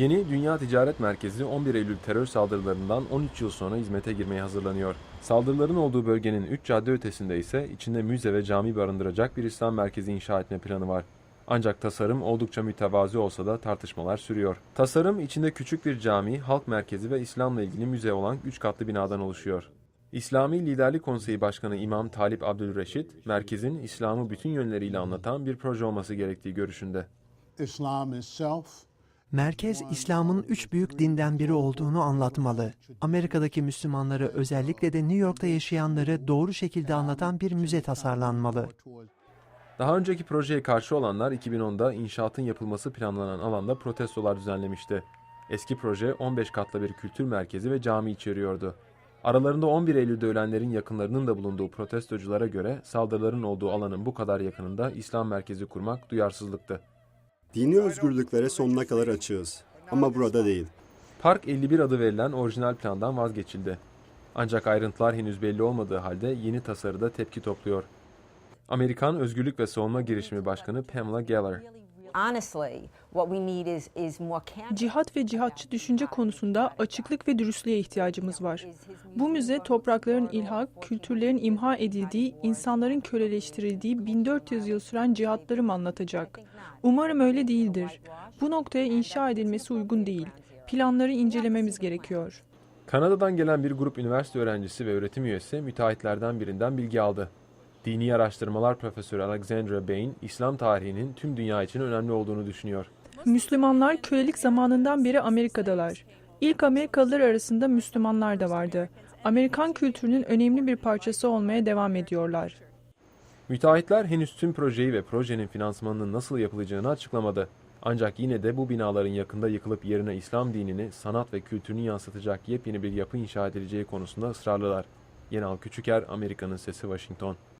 Yeni Dünya Ticaret Merkezi 11 Eylül terör saldırılarından 13 yıl sonra hizmete girmeye hazırlanıyor. Saldırıların olduğu bölgenin 3 cadde ötesinde ise içinde müze ve cami barındıracak bir İslam merkezi inşa etme planı var. Ancak tasarım oldukça mütevazi olsa da tartışmalar sürüyor. Tasarım içinde küçük bir cami, halk merkezi ve İslam'la ilgili müze olan 3 katlı binadan oluşuyor. İslami Liderlik Konseyi Başkanı İmam Talip Abdülreşit, merkezin İslam'ı bütün yönleriyle anlatan bir proje olması gerektiği görüşünde. Islam itself Merkez, İslam'ın üç büyük dinden biri olduğunu anlatmalı. Amerika'daki Müslümanları özellikle de New York'ta yaşayanları doğru şekilde anlatan bir müze tasarlanmalı. Daha önceki projeye karşı olanlar 2010'da inşaatın yapılması planlanan alanda protestolar düzenlemişti. Eski proje 15 katlı bir kültür merkezi ve cami içeriyordu. Aralarında 11 Eylül'de ölenlerin yakınlarının da bulunduğu protestoculara göre saldırıların olduğu alanın bu kadar yakınında İslam merkezi kurmak duyarsızlıktı. Dini özgürlüklere sonuna kadar açığız. Ama burada değil. Park 51 adı verilen orijinal plandan vazgeçildi. Ancak ayrıntılar henüz belli olmadığı halde yeni tasarıda tepki topluyor. Amerikan Özgürlük ve Savunma Girişimi Başkanı Pamela Geller, Honestly, what we need is is more candid. Cihat ve cihatçı düşünce konusunda açıklık ve dürüstlüğe ihtiyacımız var. Bu müze toprakların ilhak, kültürlerin imha edildiği, insanların köleleştirildiği 1400 yıl süren cihatları mı anlatacak? Umarım öyle değildir. Bu noktaya inşa edilmesi uygun değil. Planları incelememiz gerekiyor. Kanada'dan gelen bir grup üniversite öğrencisi ve öğretim üyesi müteahhitlerden birinden bilgi aldı. Dini Araştırmalar Profesörü Alexandra Bain, İslam tarihinin tüm dünya için önemli olduğunu düşünüyor. Müslümanlar kölelik zamanından beri Amerika'dalar. İlk Amerikalılar arasında Müslümanlar da vardı. Amerikan kültürünün önemli bir parçası olmaya devam ediyorlar. Müteahhitler henüz tüm projeyi ve projenin finansmanının nasıl yapılacağını açıklamadı. Ancak yine de bu binaların yakında yıkılıp yerine İslam dinini, sanat ve kültürünü yansıtacak yepyeni bir yapı inşa edileceği konusunda ısrarlılar. Yenal Küçüker, Amerika'nın Sesi, Washington.